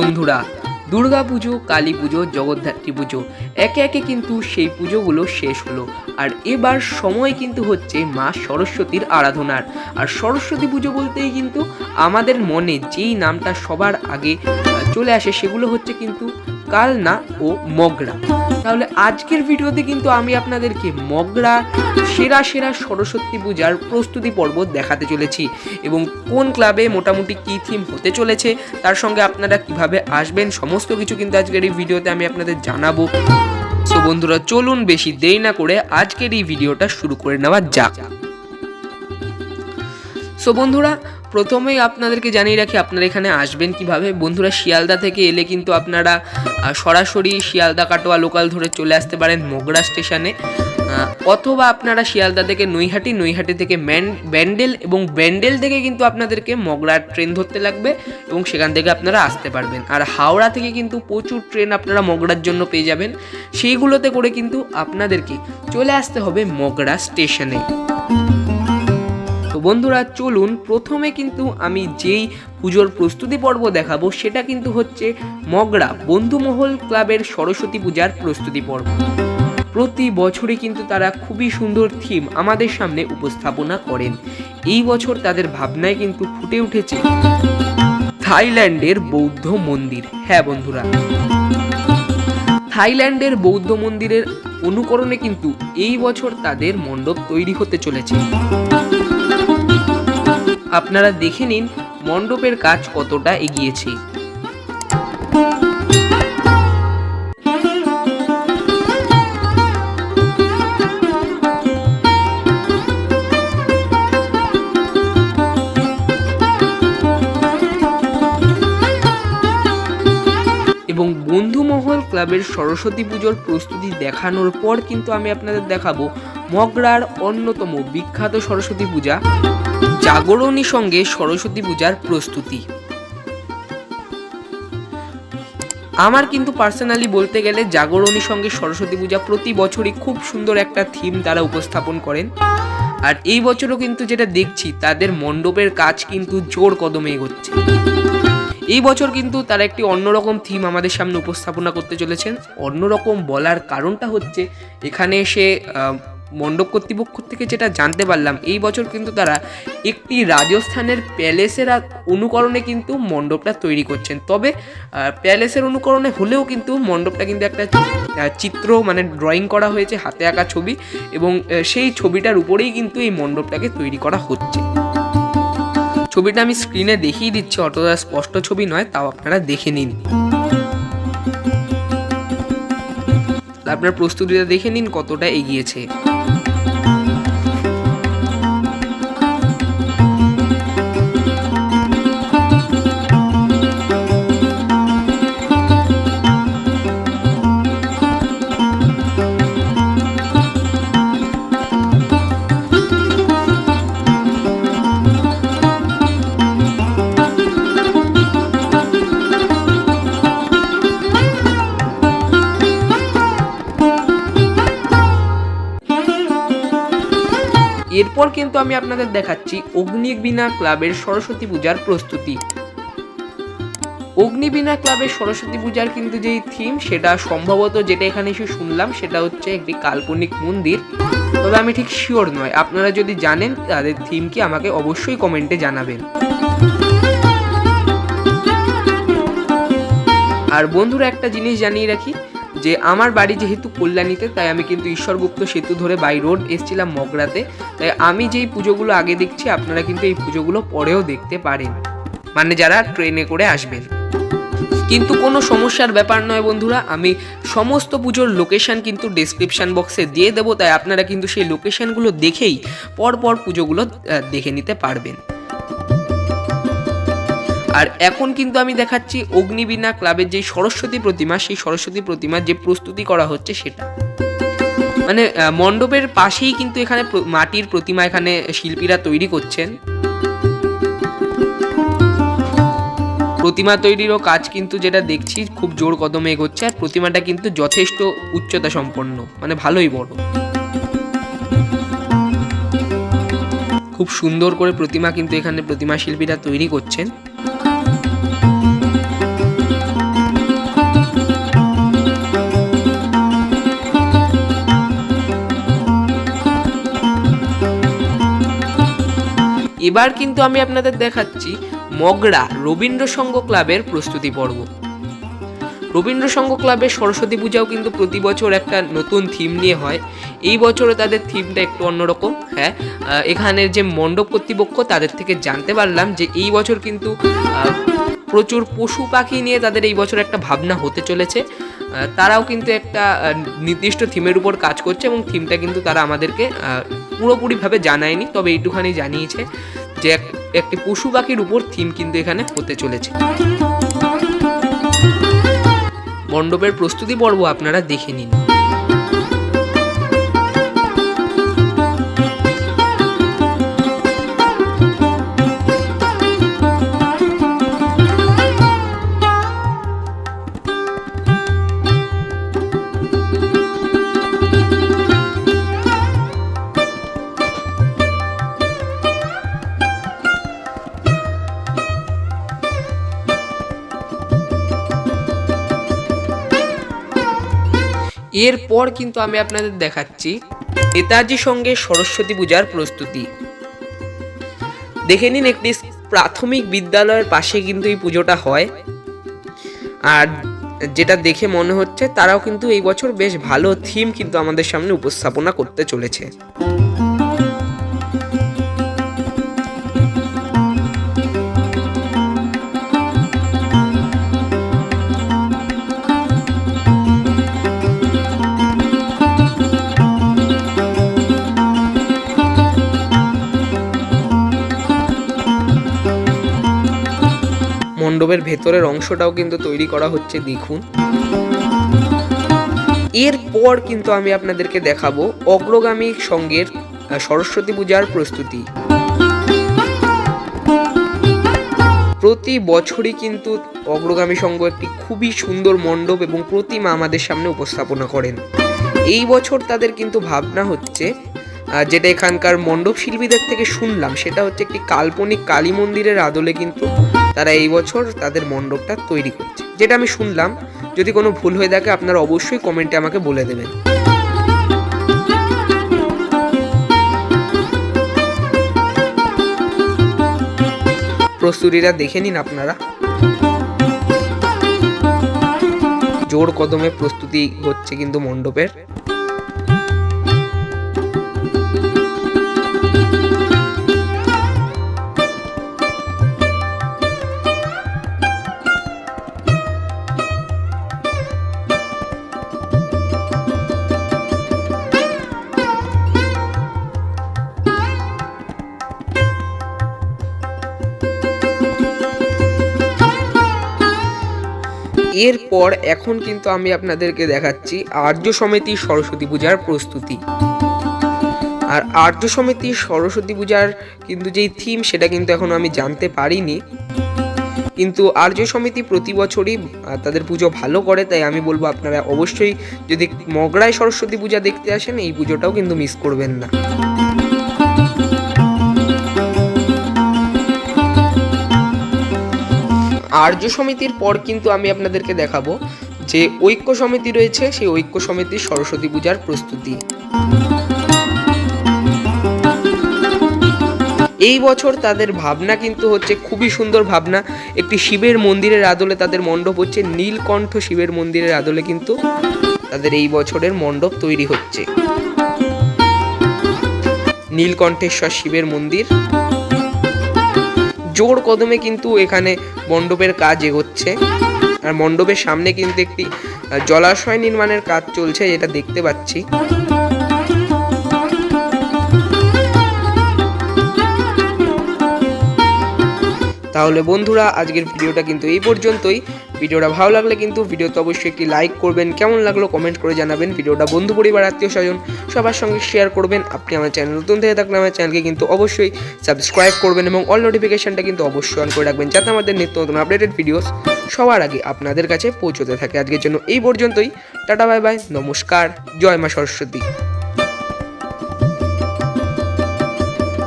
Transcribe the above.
বন্ধুরা, দুর্গা পুজো, কালী পুজো, জগদ্ধাত্রী পুজো, একে একে কিন্তু সেই পুজোগুলো শেষ হলো। আর এবার সময় কিন্তু হচ্ছে মা সরস্বতীর আরাধনার। আর সরস্বতী পুজো বলতেই কিন্তু আমাদের মনে যেই নামটা সবার আগে চলে আসে সেগুলো হচ্ছে কিন্তু কালনা ও মগরা। তাহলে আজকের ভিডিওতে কিন্তু আমি আপনাদেরকে মগরা, সেরা সেরা সরস্বতী পূজার প্রস্তুতি পর্ব দেখাতে চলেছি। এবং কোন ক্লাবে মোটামুটি কী থিম হতে চলেছে, তার সঙ্গে আপনারা কীভাবে আসবেন, সমস্ত কিছু কিন্তু আজকের এই ভিডিওতে আমি আপনাদের জানাব। সো বন্ধুরা, চলুন বেশি দেরি না করে আজকের এই ভিডিওটা শুরু করে নেওয়া যাক। সো বন্ধুরা প্রথমেই আপনাদেরকে জানিয়ে রাখি, আপনারা এখানে আসবেন কীভাবে? বন্ধুরা, শিয়ালদা থেকে এলে কিন্তু আপনারা সরাসরি শিয়ালদা কাটোয়া লোকাল ধরে চলে আসতে পারেন মোগরা স্টেশনে অথবা আপনারা শিয়ালদা থেকে নৈহাটি নৈহাটি থেকে ম্যান, ব্যান্ডেল এবং ব্যান্ডেল থেকে কিন্তু আপনাদেরকে মগরার ট্রেন ধরতে লাগবে এবং সেখান থেকে আপনারা আসতে পারবেন। আর হাওড়া থেকে কিন্তু প্রচুর ট্রেন আপনারা মগরার জন্য পেয়ে যাবেন। সেইগুলোতে করে কিন্তু আপনাদেরকে চলে আসতে হবে মগরা স্টেশনে বন্ধুরা, চলুন প্রথমে কিন্তু আমি যেই পুজোর প্রস্তুতি পর্ব দেখাবো, সেটা কিন্তু হচ্ছে মগরা বন্ধুমহল ক্লাবের সরস্বতী পূজার প্রস্তুতি পর্ব। প্রতি বছরই কিন্তু তারা খুবই সুন্দর থিম আমাদের সামনে উপস্থাপনা করেন। এই বছর তাদের ভাবনায় কিন্তু ফুটে উঠেছে থাইল্যান্ডের বৌদ্ধ মন্দির। হ্যাঁ বন্ধুরা, থাইল্যান্ডের বৌদ্ধ মন্দিরের অনুকরণে কিন্তু এই বছর তাদের মণ্ডপ তৈরি হতে চলেছে। আপনারা দেখে নিন মণ্ডপের কাজ কতটা এগিয়েছে। এবং বন্ধুমহল ক্লাবের সরস্বতী পুজোর প্রস্তুতি দেখানোর পর কিন্তু আমি আপনাদের দেখাবো মগরার অন্যতম বিখ্যাত সরস্বতী পূজা। জাগরণী সঙ্গে সরস্বতী পূজার প্রস্তুতি। আমার কিন্তু পার্সোনালি বলতে গেলে জাগরণী সঙ্গে সরস্বতী পূজা প্রতি বছরই খুব সুন্দর একটা থিম তারা উপস্থাপন করেন। আর এই বছরও কিন্তু যেটা দেখছি, তাদের মণ্ডপের কাজ কিন্তু জোর কদমে এগোচ্ছে। এই বছর কিন্তু তারা একটি অন্যরকম থিম আমাদের সামনে উপস্থাপনা করতে চলেছেন। অন্যরকম বলার কারণটা হচ্ছে, এখানে এসে মণ্ডপ কর্তৃপক্ষ থেকে যেটা জানতে পারলাম, এই বছর কিন্তু তারা একটি রাজস্থানের প্যালেসের অনুকরণে কিন্তু মণ্ডপটা তৈরি করছেন। তবে প্যালেসের অনুকরণে হলেও কিন্তু মণ্ডপটা কিন্তু একটা চিত্র মানে ড্রয়িং করা হয়েছে, হাতে আঁকা ছবি এবং সেই ছবিটার উপরেই কিন্তু এই মণ্ডপটাকে তৈরি করা হচ্ছে। ছবিটা আমি স্ক্রিনে দেখিয়ে দিচ্ছি, অতটা স্পষ্ট ছবি নয়, তাও আপনারা দেখে নিন। আপনার প্রস্তুতিটা দেখে নিন কতটা এগিয়েছে। এরপর কিন্তু আমি আপনাদের দেখাচ্ছি অগ্নিবীণা ক্লাবের সরস্বতী পূজার প্রস্তুতি। অগ্নিবীণা ক্লাবের সরস্বতী পূজার কিন্তু যেই থিম সেটা সম্ভবত যেটা এখানে এসে শুনলাম, সেটা হচ্ছে একটি কাল্পনিক মন্দির। তবে আমি ঠিক শিওর নয়, আপনারা যদি জানেন, তাদের থিম কি আমাকে অবশ্যই কমেন্টে জানাবেন। আর বন্ধুরা একটা জিনিস জানিয়ে রাখি যে আমার বাড়ি যেহেতু কল্যাণীতে, তাই আমি কিন্তু ঈশ্বরগুপ্ত সেতু ধরে বাই রোড এসেছিলাম মগরাতে। তাই আমি যেই পুজোগুলো আগে দেখছি, আপনারা কিন্তু এই পুজোগুলো পরেও দেখতে পারেন। মানে যারা ট্রেনে করে আসবেন। কিন্তু কোনো সমস্যার ব্যাপার নয় বন্ধুরা, আমি সমস্ত পুজোর লোকেশন কিন্তু ডেসক্রিপশন বক্সে দিয়ে দেবো, তাই আপনারা কিন্তু সেই লোকেশনগুলো দেখেই পরপর পুজোগুলো দেখে নিতে পারবেন। আর এখন কিন্তু আমি দেখাচ্ছি অগ্নিবীণা ক্লাবের যে সরস্বতী প্রতিমা, সেই সরস্বতী প্রতিমার যে প্রস্তুতি করা হচ্ছে সেটা। মানে মণ্ডপের পাশেই কিন্তু এখানে মাটির প্রতিমা এখানে শিল্পীরা তৈরি করছেন। প্রতিমা তৈরিরও কাজ কিন্তু যেটা দেখছি, খুব জোর কদমে এগোচ্ছে আর প্রতিমাটা কিন্তু যথেষ্ট উচ্চতা সম্পন্ন মানে ভালোই বড়। খুব সুন্দর করে প্রতিমা কিন্তু এখানে প্রতিমা শিল্পীরা তৈরি করছেন। এবার কিন্তু আমি আপনাদের দেখাচ্ছি মগরা রবীন্দ্রসঙ্গ ক্লাবের প্রস্তুতি পর্ব। রবীন্দ্র সংঘ ক্লাবের সরস্বতী পূজাও কিন্তু প্রতি বছর একটা নতুন থিম নিয়ে হয়। এই বছরে তাদের থিমটা একটু অন্যরকম হ্যাঁ। এখানের যে মণ্ডপ কর্তৃপক্ষ, তাদের থেকে জানতে পারলাম যে এই বছর কিন্তু প্রচুর পশু পাখি নিয়ে তাদের এই বছর একটা ভাবনা হতে চলেছে। তারাও কিন্তু একটা নির্দিষ্ট থিমের উপর কাজ করছে এবং থিমটা কিন্তু তারা আমাদেরকে পুরোপুরিভাবে জানায়নি, তবে এইটুখানি জানিয়েছে যে এক- একটি পশু পাখির উপর থিম কিন্তু এখানে হতে চলেছে। মণ্ডপের প্রস্তুতি পর্ব আপনারা দেখে নিন। এরপর কিন্তু আমি আপনাদের দেখাচ্ছি নেতাজি সঙ্গে সরস্বতী পূজার প্রস্তুতি। দেখে নিন একটি প্রাথমিক বিদ্যালয়ের পাশে কিন্তু এই পুজোটা হয়। আর যেটা দেখে মনে হচ্ছে, তারাও কিন্তু এই বছর বেশ ভালো থিম কিন্তু আমাদের সামনে উপস্থাপনা করতে চলেছে। মণ্ডপের ভেতরের অংশটাও কিন্তু তৈরি করা হচ্ছে, দেখুন। এরপর কিন্তু আমি আপনাদেরকে দেখাবো অগ্রগামী সঙ্গের সরস্বতী পূজার প্রস্তুতি। প্রতি বছরই কিন্তু অগ্রগামী সংঘ একটি খুবই সুন্দর মণ্ডপ এবং প্রতিমা আমাদের সামনে উপস্থাপনা করেন। এই বছর তাদের কিন্তু ভাবনা হচ্ছে যেটা এখানকার মণ্ডপ শিল্পীদের থেকে শুনলাম, সেটা হচ্ছে একটি কাল্পনিক কালী মন্দিরের আদলে কিন্তু তারা এই বছর তাদের মণ্ডপটা তৈরি করছে। যেটা আমি শুনলাম, যদি কোনো ভুল হয়ে থাকে আপনারা অবশ্যই কমেন্টে আমাকে বলে দেবেন। প্রস্তুতিটা দেখে নিন আপনারা। জোর কদমে প্রস্তুতি হচ্ছে কিন্তু মণ্ডপের। এরপর এখন কিন্তু আমি আপনাদেরকে দেখাচ্ছি আর্য সমিতি সরস্বতী পূজার প্রস্তুতি। আর আর্য সমিতি সরস্বতী পূজার কিন্তু যেই থিম সেটা কিন্তু এখনও আমি জানতে পারিনি। কিন্তু আর্য সমিতি প্রতি বছরই তাদের পুজো ভালো করে, তাই আমি বলব আপনারা অবশ্যই যদি মগরায় সরস্বতী পূজা দেখতে আসেন, এই পুজোটাও কিন্তু মিস করবেন না। আর্য সমিতির পর কিন্তু আমি আপনাদেরকে দেখাবো যে ঐক্য সমিতি রয়েছে, সেই ঐক্য সমিতির সরস্বতী পূজার প্রস্তুতি। এই বছর তাদের ভাবনা কিন্তু হচ্ছে খুবই সুন্দর ভাবনা। একটি শিবের মন্দিরের আদলে তাদের মণ্ডপ হচ্ছে, নীলকণ্ঠ শিবের মন্দিরের আদলে কিন্তু তাদের এই বছরের মণ্ডপ তৈরি হচ্ছে। নীলকণ্ঠেশ্বর শিবের মন্দির। জোর কদমে কিন্তু এখানে মণ্ডপের কাজ এগোচ্ছে। আর মণ্ডপের সামনে কিন্তু একটি জলাশয় নির্মাণের কাজ চলছে যেটা দেখতে পাচ্ছি। তাহলে বন্ধুরা, আজকের ভিডিওটা কিন্তু এই পর্যন্তই। ভিডিওটা ভালো লাগলে কিন্তু ভিডিওতে অবশ্যই একটি লাইক করবেন। কেমন লাগল কমেন্ট করে জানাবেন। ভিডিওটা বন্ধু পরিবার, আত্মীয় স্বজন, সবার সঙ্গে শেয়ার করবেন। আপনি আমার চ্যানেল নতুন থেকে থাকলে আমার চ্যানেলকে কিন্তু অবশ্যই সাবস্ক্রাইব করবেন এবং অল নোটিফিকেশনটা কিন্তু অবশ্যই অন করে রাখবেন, যাতে আমাদের নিত্য নতুন আপডেটেড ভিডিওস সবার আগে আপনাদের কাছে পৌঁছতে থাকে। আজকের জন্য এই পর্যন্তই। টাটা বাই বাই নমস্কার। জয় মা সরস্বতী।